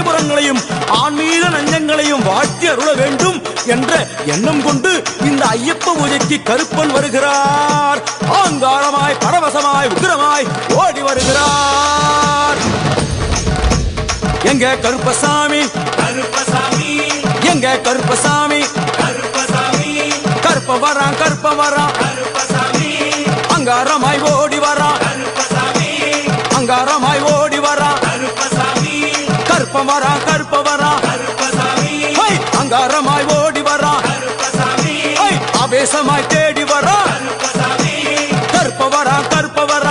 புறங்களையும் ஆன்மீக நஞ்சங்களையும் வாழ்த்தி அருள வேண்டும் என்ற எண்ணம் கொண்டு இந்த ஐயப்ப பூஜைக்கு கருப்பன் வருகிறார். ஆங்காரமாய் பரவசமாய் உக்கிரமாய் ஓடி வருகிறார். எங்க கருப்பசாமி? கருப்பசாமி. எங்க கருப்பசாமி? கருப்பசாமி. கருப்ப வரான் கருப்ப வரான். கருப்பசாமி. அங்காரமாய் ஓடி கற்பவரா கற்பவரா. அங்காரமாய் ஓடி வரா ஆவேசமாய் தேடி வரா கற்பவரா கற்பவரா.